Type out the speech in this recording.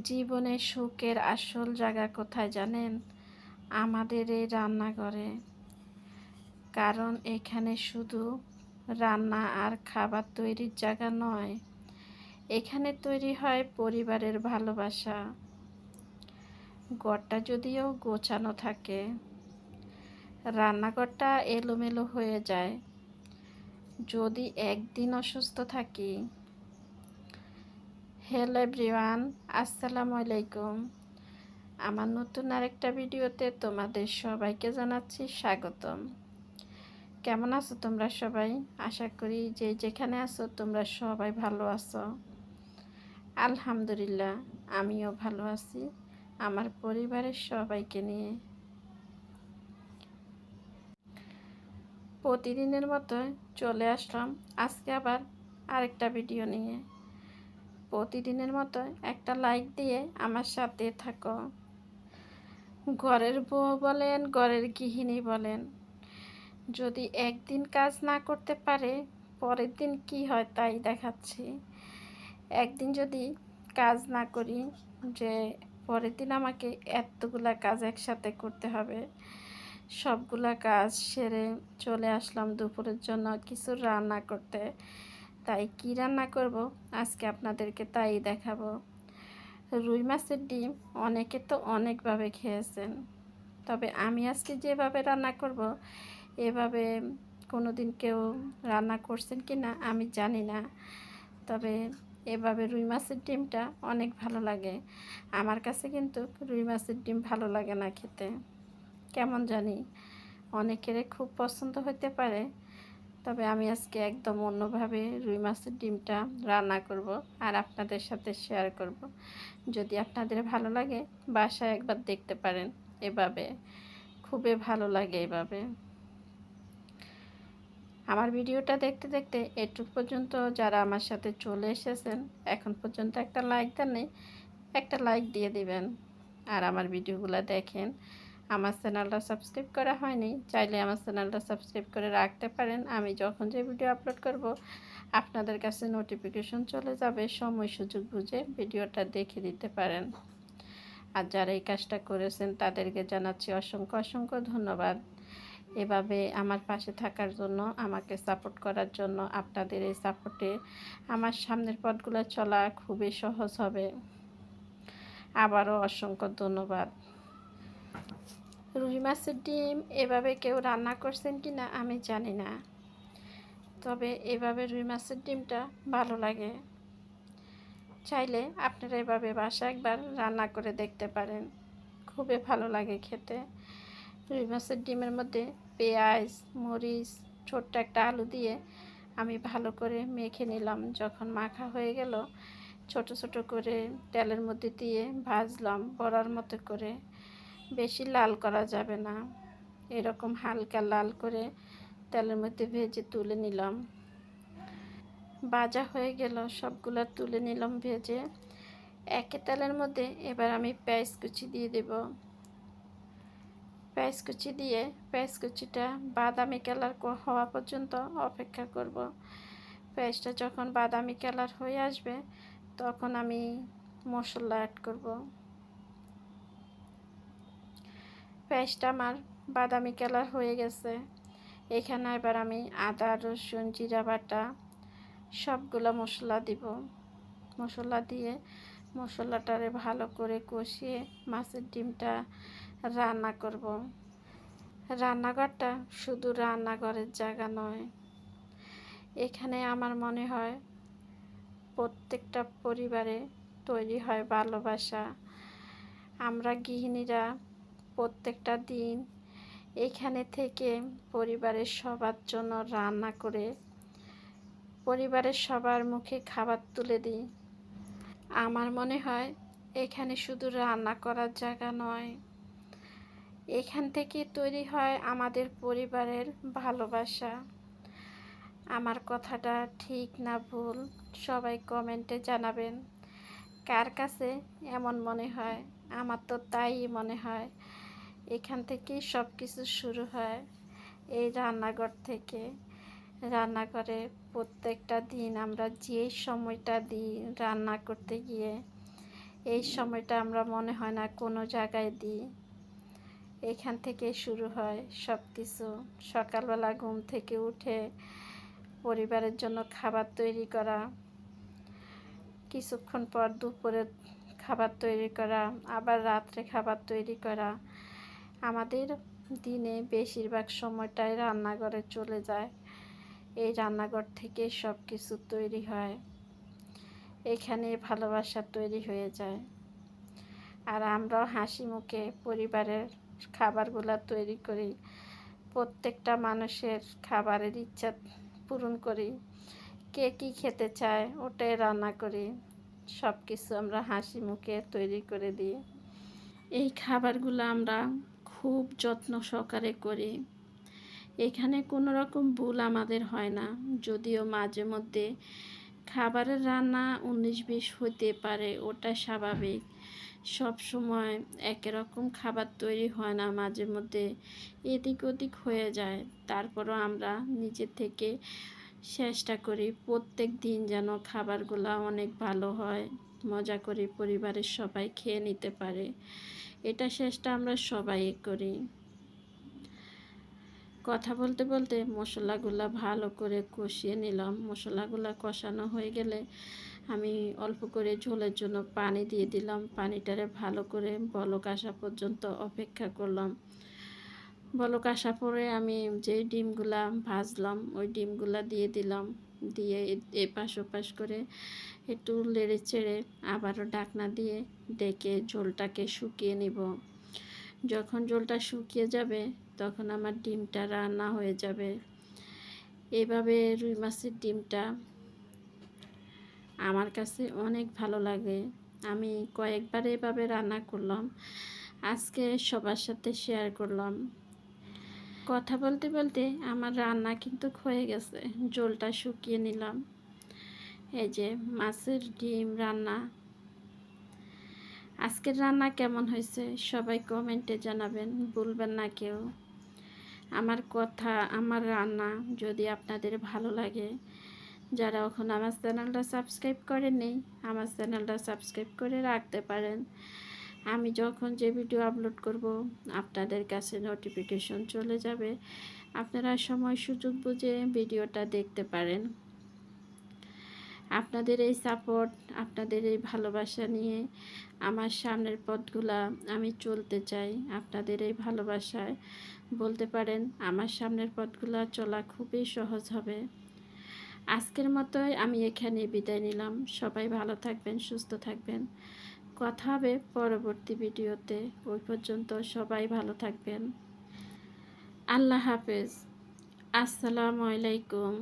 জীবনে সুখের আসল জায়গা কোথায় জানেন? আমাদের এই রান্নাঘরে। কারণ এখানে শুধু রান্না আর খাবার তৈরির জায়গা নয়, এখানে তৈরি হয় পরিবারের ভালোবাসা। ঘরটা যদিও গোছানো থাকে, রান্নাঘরটা এলোমেলো হয়ে যায়। যদি একদিন অসুস্থ থাকি হ্যালো এভরিওয়ান, আসসালামু আলাইকুম। আমার নতুন আরেকটা ভিডিওতে তোমাদের সবাইকে জানাচ্ছি স্বাগতম। কেমন আছো তোমরা সবাই? আশা করি যে যেখানে আছো তোমরা সবাই ভালো আছো। আলহামদুলিল্লাহ, আমিও ভালো আছি, আমার পরিবারের সবাইকে নিয়ে। প্রতিদিনের মতো চলে আসলাম আজকে আবার আরেকটা ভিডিও নিয়ে। প্রতিদিনের মতো একটা লাইক দিয়ে আমার সাথে থাকো। ঘরের বউ বলেন, ঘরের গৃহিণী বলেন, যদি একদিন কাজ না করতে পারে, পরের দিন কি হয় তাই দেখাচ্ছি। একদিন যদি কাজ না করি, যে পরের দিন আমাকে এতগুলা কাজ একসাথে করতে হবে। সবগুলা কাজ সেরে চলে আসলাম দুপুরের জন্য কিছু রান্না করতে। তাই কি রান্না করব? আজকে আপনাদেরকে তাই দেখাবো। রুই মাছের ডিম অনেকে তো অনেকভাবে খেয়েছেন। তবে আমি আজকে যেভাবে রান্না করব, এভাবে কোনো দিন কেউ রান্না করছেন কি না আমি জানি না। তবে এভাবে রুই মাছের ডিমটা অনেক ভালো লাগে। আমার কাছে কিন্তু রুই মাছের ডিম ভালো লাগে না খেতে। কেমন জানি? অনেকের খুব পছন্দ হতে পারে। তবে আমি আজকে একদম অন্যভাবে রুই মাছের ডিমটা রান্না করব আর আপনাদের সাথে শেয়ার করব। যদি আপনাদের ভালো লাগে, বাসায় একবার দেখতে পারেন এভাবে। খুবই ভালো লাগে এভাবে। আমার ভিডিওটা দেখতে দেখতে এটুক পর্যন্ত যারা আমার সাথে চলে এসেছেন, এখন পর্যন্ত একটা লাইক দেন একটা লাইক দিয়ে দিবেন। আর আমার ভিডিওগুলো দেখেন আমার চ্যানেলটা সাবস্ক্রাইব করা হয়নি, চাইলে আমার চ্যানেলটা সাবস্ক্রাইব করে রাখতে পারেন। আমি যখন যে ভিডিও আপলোড করব, আপনাদের কাছে নোটিফিকেশন চলে যাবে, সময় সুযোগ বুঝে ভিডিওটা দেখে দিতে পারেন। আর যারা এই কাজটা করেছেন, তাদেরকে জানাচ্ছি অসংখ্য অসংখ্য ধন্যবাদ। এভাবে আমার পাশে থাকার জন্য, আমাকে সাপোর্ট করার জন্য, আপনাদের এই সাপোর্টে আমার সামনের পথগুলো চলা খুবই সহজ হবে। আবারও অসংখ্য ধন্যবাদ। রুই মাছের ডিম এভাবে কেউ রান্না করছেন কি না আমি জানি না। তবে এভাবে রুই মাছের ডিমটা ভালো লাগে। চাইলে আপনারা এভাবে বাসা একবার রান্না করে দেখতে পারেন। খুবই ভালো লাগে খেতে। রুই মাছের ডিমের মধ্যে পেঁয়াজ, মরিচ, ছোট্ট একটা আলু দিয়ে আমি ভালো করে মেখে নিলাম। যখন মাখা হয়ে গেল, ছোট ছোট করে তেলের মধ্যে দিয়ে ভাজলাম বড়ার মতো করে। বেশি লাল করা যাবে না। এরকম হালকা লাল করে তেলের মধ্যে ভেজে তুলে নিলাম। ভাজা হয়ে গেল, সবগুলো তুলে নিলাম ভেজে। একে তেলের মধ্যে এবার আমি পেঁয়াজ কুচি দিয়ে দেব। পেঁয়াজ কুচি দিয়ে, পেঁয়াজ কুচিটা বাদামি কালার হওয়া পর্যন্ত অপেক্ষা করব। পেঁয়াজটা যখন বাদামি কালার হয়ে আসবে, তখন আমি মশলা অ্যাড করব। পেঁয়াজটা আমার বাদামি কালার হয়ে গেছে। এখানে এবার আমি আদা, রসুন, জিরা বাটা, সবগুলো মশলা দিব। মশলা দিয়ে মশলাটারে ভালো করে কষিয়ে মাছের ডিমটা রান্না করব। রান্নাঘরটা শুধু রান্নাঘরের জায়গা নয়। এখানে আমার মনে হয় প্রত্যেকটা পরিবারে তৈরি হয় ভালোবাসা। আমরা গৃহিণীরা প্রত্যেকটা দিন। এখানে থেকে পরিবারের সবার জন্য রান্না করে পরিবারের সবার মুখে খাবার তুলে দিই। আমার মনে হয় এখানে শুধু রান্না করার জায়গা নয়, এখান থেকে তৈরি হয় আমাদের পরিবারের ভালোবাসা। আমার কথাটা ঠিক না ভুল, সবাই কমেন্টে জানাবেন। কার কাছে এমন মনে হয়? আমার তো তাই মনে হয়। এখান থেকেই সব কিছু শুরু হয় এই রান্নাঘর থেকে। রান্নাঘরে প্রত্যেকটা দিন আমরা যে সময়টা দিই রান্না করতে গিয়ে, এই সময়টা আমরা মনে হয় না কোনো জায়গায় দিই। এখান থেকে শুরু হয় সব কিছু সকালবেলা ঘুম থেকে উঠে পরিবারের জন্য খাবার তৈরি করা, কিছুক্ষণ পর দুপুরে খাবার তৈরি করা, আবার রাত্রে খাবার তৈরি করা আমাদের দিনে বেশিরভাগ সময়টাই রান্নাঘরে চলে যায়। এই রান্নাঘর থেকে সব কিছু তৈরি হয়। এখানে ভালোবাসা তৈরি হয়ে যায়। আর আমরাও হাসি মুখে পরিবারের খাবারগুলো তৈরি করি। প্রত্যেকটা মানুষের খাবারের ইচ্ছা পূরণ করি। কে কী খেতে চায় ওটাই রান্না করি। সব কিছু আমরা হাসি মুখে তৈরি করে দিই। এই খাবারগুলো আমরা খুব যত্ন সহকারে করি। এখানে কোনো রকম ভুল আমাদের হয় না। যদিও মাঝে মধ্যে খাবারের রান্না উনিশ বিশ হতে পারে, ওটা স্বাভাবিক। সব সময় একই রকম খাবার তৈরি হয় না, মাঝে মধ্যে এদিক ওদিক হয়ে যায়। তারপরও আমরা নিজে থেকে চেষ্টা করি প্রত্যেক দিন যেন খাবারগুলো অনেক ভালো হয়, মজা করি পরিবারের সবাই খেয়ে নিতে পারে। এটা শেষটা আমরা সবাই করি। কথা বলতে বলতে মশলাগুলো ভালো করে কষিয়ে নিলাম। মশলাগুলো কষানো হয়ে গেলে আমি অল্প করে ঝোলের জন্য পানি দিয়ে দিলাম। পানিটারে ভালো করে বলক আসা পর্যন্ত অপেক্ষা করলাম। বলক আসা পরে আমি যে ডিমগুলা ভাজলাম, ওই ডিমগুলা দিয়ে দিলাম। দিয়ে এপাশ ওপাশ করে একটু লেড়ে চেড়ে আবারও ডাকনা দিয়ে ডেকে ঝোলটাকে শুকিয়ে নিব। যখন ঝোলটা শুকিয়ে যাবে, তখন আমার ডিমটা রান্না হয়ে যাবে। এভাবে রুই মাছের ডিমটা আমার কাছে অনেক ভালো লাগে। আমি কয়েকবার এভাবে রান্না করলাম, আজকে সবার সাথে শেয়ার করলাম। কথা বলতে বলতে আমার রান্না কিন্তু হয়ে গেছে জলটা শুকিয়ে নিলাম। এই যে মাছের ডিম রান্না। আজকের রান্না কেমন হয়েছে সবাই কমেন্টে জানাবেন বলবেন না কেউ। আমার কথা, আমার রান্না যদি আপনাদের ভালো লাগে, যারা এখন আমার চ্যানেলটা সাবস্ক্রাইব করেননি, আমার চ্যানেলটা সাবস্ক্রাইব করে রাখতে পারেন। আমি যখন যে ভিডিও আপলোড করব, আপনাদের কাছে নোটিফিকেশন চলে যাবে। আপনারা সময় সুযোগ বুঝে ভিডিওটা দেখতে পারেন। আপনাদের এই সাপোর্ট আপনাদের এই ভালোবাসা নিয়ে আমার সামনের পথগুলা আমি চলতে চাই। আপনাদের এই ভালোবাসায় বলতে পারেন আমার সামনের পথগুলা চলা খুবই সহজ হবে। আজকের মতোই আমি এখানে বিদায় নিলাম। সবাই ভালো থাকবেন, সুস্থ থাকবেন। কথা হবে পরবর্তী ভিডিওতে। ওই পর্যন্ত সবাই ভালো থাকবেন। আল্লাহ হাফেজ। আসসালামু আলাইকুম।